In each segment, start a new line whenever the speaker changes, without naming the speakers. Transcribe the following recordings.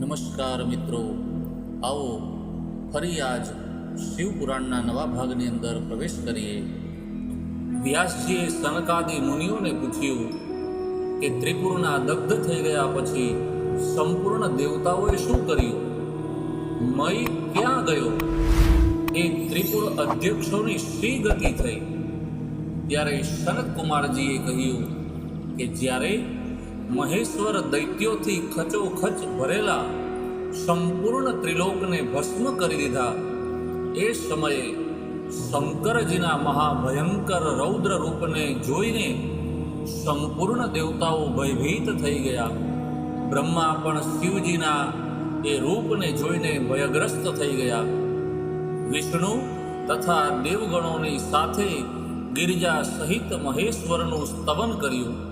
નમસ્કાર મિત્રો. આવો ફરી આજ શિવપુરાણના નવા ભાગની અંદર પ્રવેશ કરીએ. વ્યાસજીએ સનકાદી મુનિઓને પૂછ્યું કે ત્રિપુરના દગ્ધ થઈ ગયા પછી સંપૂર્ણ દેવતાઓએ શું કર્યું? મય ક્યાં ગયો? એ ત્રિપુર અધ્યક્ષોની શી ગતિ થઈ? ત્યારે સનત કુમારજીએ કહ્યું કે જ્યારે મહેશ્વર દૈત્યોથી ખચોખચ ભરેલા સંપૂર્ણ ત્રિલોકને ભસ્મ કરી દીધા. એ સમયે શંકરજીના મહાભયંકર રૌદ્ર રૂપને જોઈને સંપૂર્ણ દેવતાઓ ભયભીત થઈ ગયા. બ્રહ્મા પણ શિવજીના એ રૂપને જોઈને ભયગ્રસ્ત થઈ ગયા. વિષ્ણુ તથા દેવગણોની સાથે ગિરિજા સહિત મહેશ્વરનું સ્તવન કર્યું.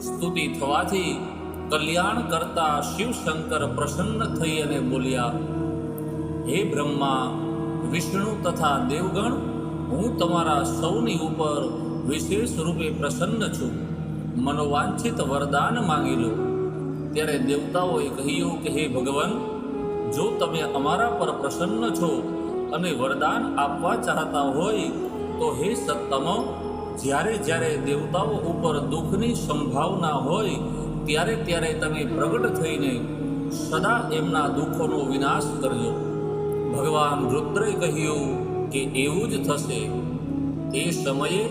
સ્તુતિ થવાથી કલ્યાણ કરતા શિવશંકર પ્રસન્ન થઈ અને બોલ્યા, હે બ્રહ્મા, વિષ્ણુ તથા દેવગણ, હું તમારા સૌની ઉપર વિશેષ રૂપે પ્રસન્ન છું. મનોવાંછિત વરદાન માંગી લો. ત્યારે દેવતાઓએ કહ્યું કે, હે ભગવાન, જો તમે અમારા પર પ્રસન્ન છો અને વરદાન આપવા ચાહતા હોય, તો હે સત્તમ જ્યારે જ્યારે દેવતાઓ ઉપર દુઃખની સંભાવના હોય, ત્યારે ત્યારે તમે પ્રગટ થઈને સદા એમના દુઃખોનો વિનાશ કરજો. ભગવાન રુદ્રે કહ્યું કે એવું જ થશે. એ સમયે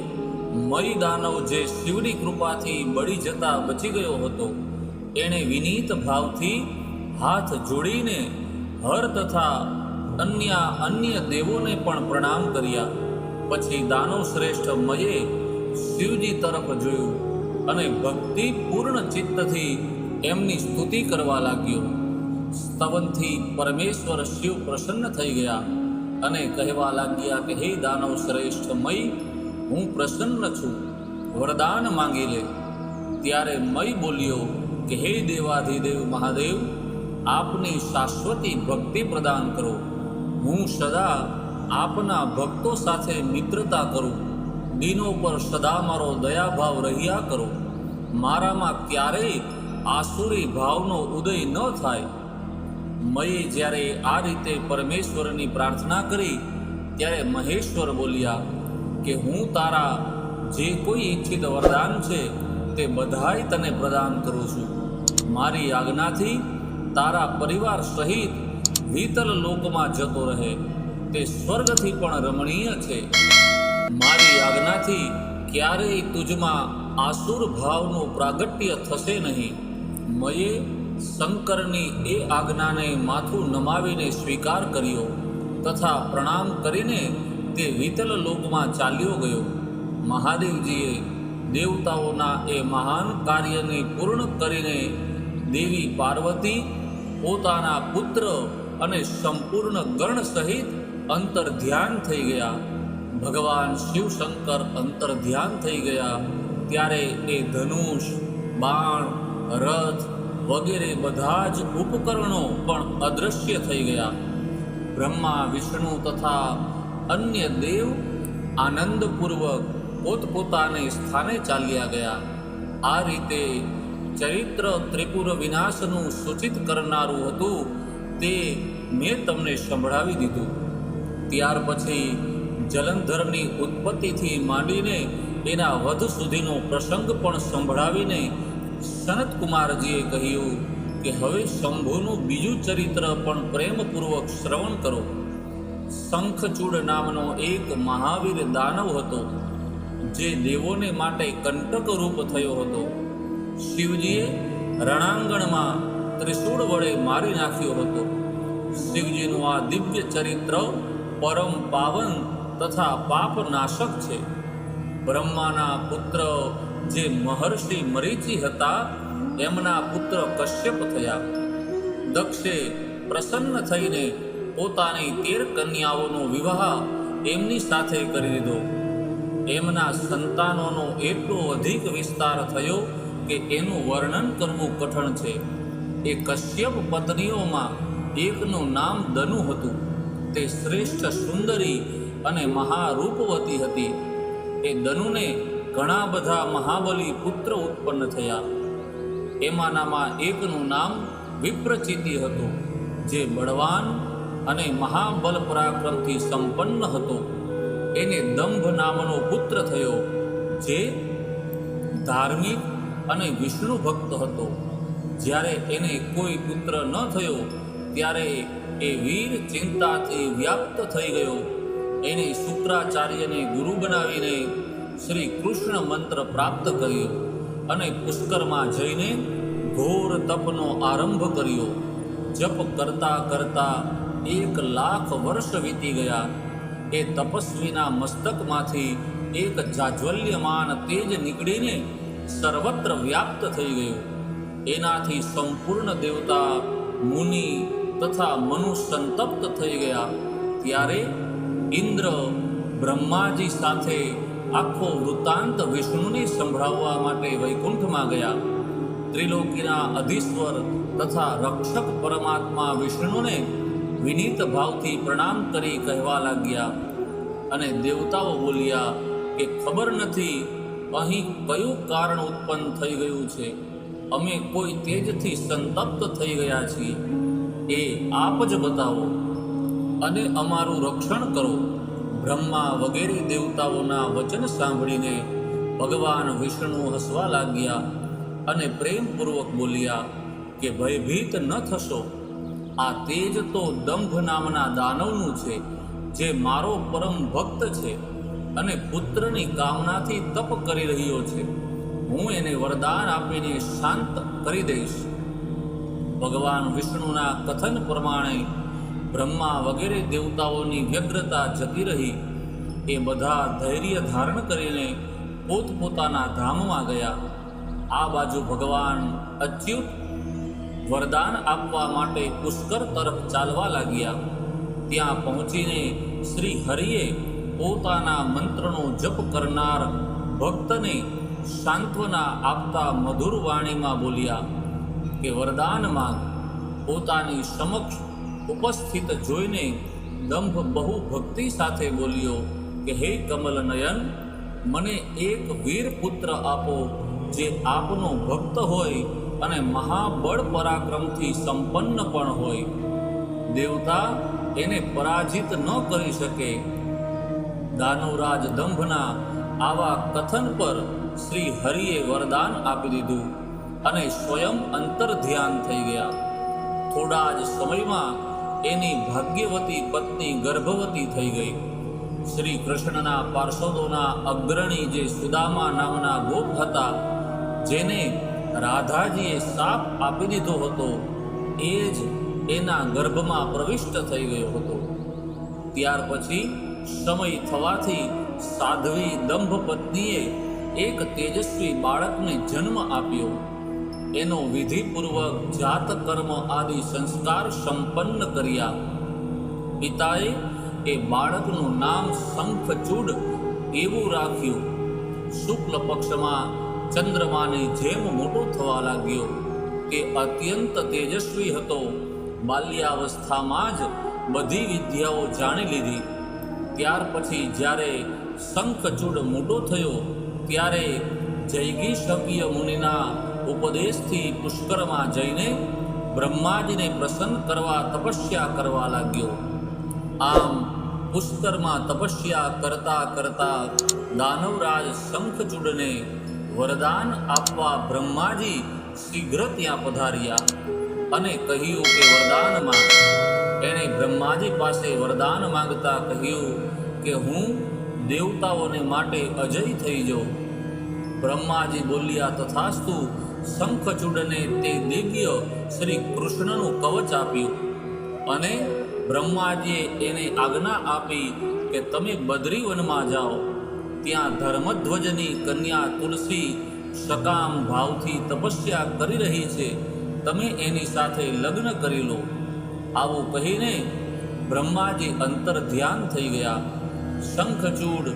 મય દાનવ જે શિવની કૃપાથી બળી જતા બચી ગયો હતો, એણે વિનીત ભાવથી હાથ જોડીને હર તથા અન્ય અન્ય દેવોને પણ પ્રણામ કર્યા. પછી દાનવ શ્રેષ્ઠ મયે શિવજી તરફ જોયું અને ભક્તિ પૂર્ણ ચિત્તથી એમની સ્તુતિ કરવા લાગ્યો. સ્તવનથી પરમેશ્વર શિવ પ્રસન્ન થઈ ગયા અને કહેવા લાગ્યા કે, હે દાનવ શ્રેષ્ઠ મય, હું પ્રસન્ન છું. વરદાન માંગી લે. ત્યારે મય બોલ્યો કે, હે દેવાધિદેવ મહાદેવ, આપની શાશ્વતી ભક્તિ પ્રદાન કરો. હું સદા આપના ભક્તો સાથે મિત્રતા કરું. દિનો પર સદા મારો દયાભાવ રહ્યા કરો. મારામાં ક્યારેય આસુરી ભાવનો ઉદય ન થાય. મયે જ્યારે આ રીતે પરમેશ્વરની પ્રાર્થના કરી, ત્યારે મહેશ્વર બોલ્યા કે હું તારા જે કોઈ ઈચ્છિત વરદાન છે, તે બધાય તને પ્રદાન કરું છું. મારી આજ્ઞાથી તારા પરિવાર સહિત વિતર લોકમાં જતો રહે. તે સ્વર્ગથી પણ રમણીય છે. મારી આજ્ઞાથી ક્યારેય તુજમાં આસુર ભાવનું પ્રાગટ્ય થશે નહીં. મયે શંકરની એ આજ્ઞાને માથું નમાવીને સ્વીકાર કર્યો તથા પ્રણામ કરીને તે વિતલ લોકમાં ચાલ્યો ગયો. મહાદેવજીએ દેવતાઓના એ મહાન કાર્યને પૂર્ણ કરીને દેવી પાર્વતી, પોતાના પુત્ર અને સંપૂર્ણ ગણ સહિત અંતર ધ્યાન થઈ ગયા. ભગવાન શિવશંકર અંતર ધ્યાન થઈ ગયા. ત્યારે એ ધનુષ, બાણ, રથ વગેરે બધા જ ઉપકરણો પણ અદૃશ્ય થઈ ગયા. બ્રહ્મા, વિષ્ણુ તથા અન્ય દેવ આનંદપૂર્વક પોતપોતાને સ્થાને ચાલ્યા ગયા. આ રીતે ચરિત્ર ત્રિપુર વિનાશનું સૂચિત કરનારું હતું તે મેં તમને સંભળાવી દીધું. ત્યાર પછી જલંધરની ઉત્પત્તિથી માંડીને એના વધ સુધીનો પ્રસંગ પણ સંભળાવીને સનતકુમારજીએ કહ્યું કે હવે શંભુનું બીજું ચરિત્ર પણ પ્રેમપૂર્વક શ્રવણ કરો. શંખચૂડ નામનો એક મહાવીર દાનવ હતો, જે દેવોને માટે કંટક રૂપ થયો હતો. શિવજીએ રણાંગણમાં ત્રિશૂળ વડે મારી નાખ્યો હતો. શિવજીનું આ દિવ્ય ચરિત્ર પરમ પાવન તથા પાપનાશક છે. બ્રહ્માના પુત્ર જે મહર્ષિ મરીચી હતા, એમના પુત્ર કશ્યપ થયા. દક્ષે પ્રસન્ન થઈને પોતાની તેર કન્યાઓનો વિવાહ એમની સાથે કરી દીધો. એમના સંતાનોનો એટલો અધિક વિસ્તાર થયો કે એનું વર્ણન કરવું કઠણ છે. એ કશ્યપ પત્નીઓમાં એકનું નામ દનુ હતું. તે શ્રેષ્ઠ સુંદરી અને મહારૂપવતી હતી. એ દનુને ઘણા બધા મહાબલી પુત્ર ઉત્પન્ન થયા. એમાંનામાં એકનું નામ વિપ્રચિતિ હતું, જે બળવાન અને મહાબલ પરાક્રમથી સંપન્ન હતો. એને દંભ નામનો પુત્ર થયો, જે ધાર્મિક અને વિષ્ણુ ભક્ત હતો. જ્યારે એને કોઈ પુત્ર ન થયો ત્યારે એ વીર ચિંતાથી વ્યાપ્ત થઈ ગયો. એને શુક્રાચાર્યને ગુરુ બનાવીને શ્રી કૃષ્ણ મંત્ર પ્રાપ્ત કર્યો અને પુષ્કરમાં જઈને ઘોર તપનો આરંભ કર્યો. જપ કરતા કરતા એક લાખ વર્ષ વીતી ગયા. એ તપસ્વીના મસ્તકમાંથી એક જાજ્વલ્યમાન તેજ નીકળીને સર્વત્ર વ્યાપ્ત થઈ ગયું. એનાથી સંપૂર્ણ દેવતા મુનિ તથા મનુ સંતપ્ત થઈ ગયા. ત્યારે ઇન્દ્ર બ્રહ્માજી સાથે આખો વૃત્તાંત વિષ્ણુને સંભળાવવા માટે વૈકુંઠમાં ગયા. ત્રિલોકીના અધીશ્વર તથા રક્ષક પરમાત્મા વિષ્ણુને વિનીત ભાવથી પ્રણામ કરી કહેવા લાગ્યા. અને દેવતાઓ બોલ્યા કે ખબર નથી, અહીં કયું કારણ ઉત્પન્ન થઈ ગયું છે? અમે કોઈ તેજથી સંતપ્ત થઈ ગયા છીએ. એ આપ જ બતાવો અને અમારું રક્ષણ કરો. બ્રહ્મા વગેરે દેવતાઓના વચન સાંભળીને ભગવાન વિષ્ણુ હસવા લાગ્યા અને પ્રેમપૂર્વક બોલ્યા કે ભયભીત ન થશો. આ તેજ તો દંભ નામના દાનવનું છે, જે મારો પરમ ભક્ત છે અને પુત્રની કામનાથી તપ કરી રહ્યો છે. હું એને વરદાન આપીને શાંત કરી દઈશ. ભગવાન વિષ્ણુના કથન પ્રમાણે બ્રહ્મા વગેરે દેવતાઓની વ્યગ્રતા જતી રહી. એ બધા ધૈર્ય ધારણ કરીને પોતપોતાના ધામમાં ગયા. આ બાજુ ભગવાન અચ્યુત વરદાન આપવા માટે પુષ્કર તરફ ચાલવા લાગ્યા. ત્યાં પહોંચીને શ્રી હરિએ પોતાના મંત્રનો જપ કરનાર ભક્તને સાંત્વના આપતા મધુર વાણીમાં બોલ્યા કે વરદાન માંગ પોતાની સમક્ષ ઉપસ્થિત જોઈને દંભ બહુ ભક્તિ સાથે બોલ્યો કે, હે કમલ નયન મને એક વીર પુત્ર આપો જે આપનો ભક્ત હોય અને મહાબળ પરાક્રમથી સંપન્ન પણ હોય. દેવતા એને પરાજિત ન કરી શકે. દાનવરાજ દંભના આવા કથન પર શ્રી હરિએ વરદાન આપી દીધું. અને સ્વયં અંતર ધ્યાન થઈ ગયા. થોડા જ સમયમાં એની ભાગ્યવતી પત્ની ગર્ભવતી થઈ ગઈ. શ્રી કૃષ્ણના પાર્ષદોના અગ્રણી જે સુદામા નામના ગોપ હતા, જેને રાધાજીએ સાપ આપી દીધો હતો, એ જ એના ગર્ભમાં પ્રવિષ્ટ થઈ ગયો હતો. ત્યાર પછી સમય થવાથી સાધ્વી દંભ પત્નીએ એક તેજસ્વી બાળકને જન્મ આપ્યો. એનો વિધિપૂર્વક જાત કર્મ આદિ સંસ્કાર સંપન્ન કર્યા. પિતાએ એ બાળકનું નામ શંખચૂડ એવું રાખ્યું. શુક્લ પક્ષમાં ચંદ્રમાની જેમ મોટો થવા લાગ્યો તે અત્યંત તેજસ્વી હતો, બાલ્યાવસ્થામાં જ બધી વિદ્યાઓ જાણી લીધી. ત્યાર પછી જ્યારે શંખચૂડ મોટો થયો, ત્યારે જૈગીષવ્ય મુનિના ઉપદેશથી પુષ્કરમાં જઈને બ્રહ્માજીને પ્રસન્ન કરવા તપસ્યા કરવા લાગ્યો. આમ પુષ્કરમાં તપસ્યા કરતા કરતા દાનવરાજ શંખચૂડને વરદાન આપવા બ્રહ્માજી શીઘ્ર ત્યાં પધાર્યા અને કહ્યું કે વરદાનમાં, એણે બ્રહ્માજી પાસે વરદાન માંગતા કહ્યું કે હું દેવતાઓને માટે અજય થઈ જાઉં. બ્રહ્માજી બોલ્યા, તથાસ્તુ શંખચૂડને તે દિવ્ય શ્રી કૃષ્ણનું કવચ આપ્યું. અને બ્રહ્માજીએ એને આજ્ઞા આપી કે તમે બદ્રીવનમાં જાઓ. ત્યાં ધર્મધ્વજની કન્યા તુલસી સકામ ભાવથી તપસ્યા કરી રહી છે. તમે એની સાથે લગ્ન કરી લો. આવું કહીને બ્રહ્માજી અંતર ધ્યાન થઈ ગયા. શંખચૂડ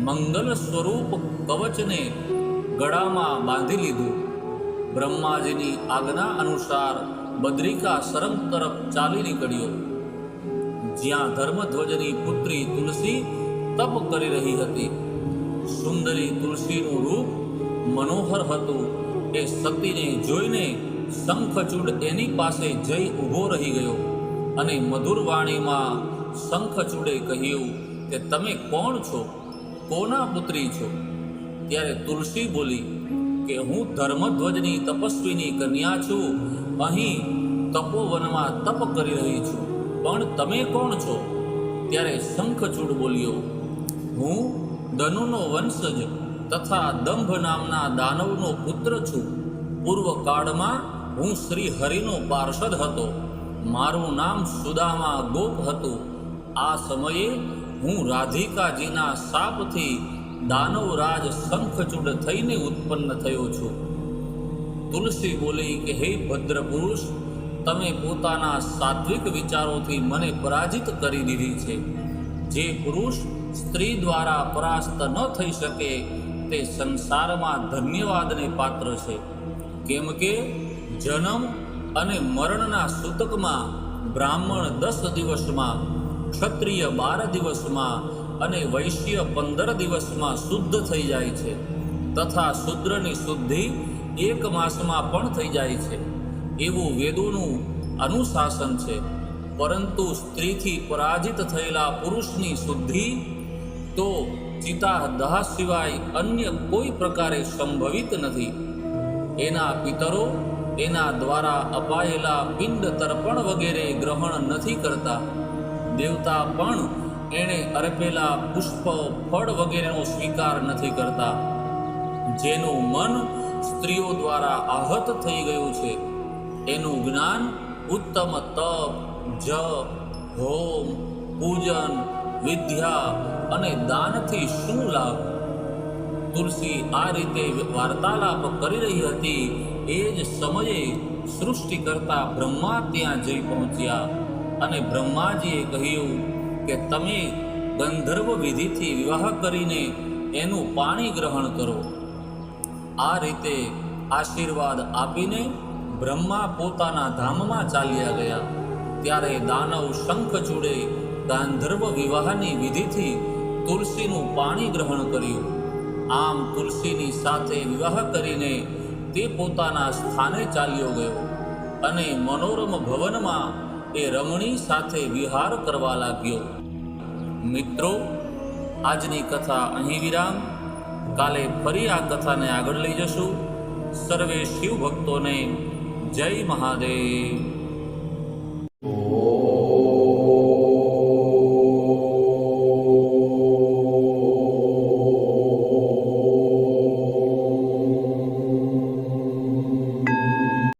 મંગલ સ્વરૂપ કવચને ગળામાં બાંધી લીધું. બ્રહ્માજીની આજ્ઞા અનુસાર બદ્રિકા સરમ તરફ ચાલી નીકળ્યો. જ્યાં ધર્મધ્વજની પુત્રી તુલસી તપ કરી રહી હતી. સુંદરી તુલસીનું રૂપ મનોહર હતું. એ સતીને જોઈને શંખચૂડ એની પાસે જઈ ઊભો રહી ગયો અને મધુર વાણીમાં શંખચૂડે કહ્યું કે, તમે કોણ છો? કોના પુત્રી છો? ત્યારે તુલસી બોલી કે હું ધર્મધ્વજની તપસ્વીની કન્યા છું. અહીં તપોવનમાં તપ કરી રહી છું. પણ તમે કોણ છો? ત્યારે શંખચૂડ બોલ્યો, હું દનુનો વંશજ તથા દંભ નામના દાનવનો પુત્ર છું. પૂર્વકાળમાં હું શ્રી હરિનો પાર્ષદ હતો. મારું નામ સુદામા ગોપ હતું. આ સમયે હું રાધિકાજીના શાપથી દાનવરાજ શંખચૂડ થઈને ઉત્પન્ન થયો છું. તુલસી બોલી કે, હે ભદ્ર પુરુષ તમે પોતાના સાત્વિક વિચારોથી મને પરાજિત કરી દીધી છે. જે પુરુષ સ્ત્રી દ્વારા પરાસ્ત ન થઈ શકે, તે સંસારમાં ધન્યવાદને પાત્ર છે. કેમ કે જન્મ અને મરણના સૂતકમાં બ્રાહ્મણ દસ દિવસમાં, ક્ષત્રિય બાર દિવસમાં અને વૈશ્ય પંદર દિવસમાં શુદ્ધ થઈ જાય છે તથા શુદ્રની શુદ્ધિ એક માસમાં પણ થઈ જાય છે. એવું વેદોનું અનુશાસન છે. પરંતુ સ્ત્રીથી પરાજિત થયેલા પુરુષની શુદ્ધિ તો ચિતા દહ સિવાય અન્ય કોઈ પ્રકારે સંભવિત નથી. એના પિતરો એના દ્વારા અપાયેલા પિંડ તર્પણ વગેરે ગ્રહણ નથી કરતા. દેવતા પણ એણે અર્પેલા પુષ્પ, ફળ વગેરેનો સ્વીકાર નથી કરતા. જેનું મન સ્ત્રીઓ દ્વારા આહત થઈ ગયું છે, એનું જ્ઞાન ઉત્તમ તપ, જપ, હોમ, પૂજન, વિદ્યા અને દાનથી શું લાભ? તુલસી આ રીતે વાર્તાલાપ કરી રહી હતી, એ જ સમયે સૃષ્ટિ કરતા બ્રહ્મા ત્યાં જઈ પહોંચ્યા અને બ્રહ્માજીએ કહ્યું કે તમે ગંધર્વ વિધિથી વિવાહ કરીને એનું પાણી ગ્રહણ કરો. આ રીતે આશીર્વાદ આપીને બ્રહ્મા પોતાના ધામમાં ચાલ્યા ગયા. ત્યારે દાનવ શંખ જોડે ગાંધર્વ વિવાહની વિધિથી તુલસીનું પાણી ગ્રહણ કર્યું. આમ તુલસીની સાથે વિવાહ કરીને તે પોતાના સ્થાને ચાલ્યો ગયો અને મનોરમ ભવનમાં એ રમણી સાથે વિહાર કરવા લાગ્યો. મિત્રો, આજની કથા અહીં વિરામ. કાલે ફરી આ કથાને આગળ લઈ જશું. સર્વે શિવ ભક્તોને જય મહાદેવ.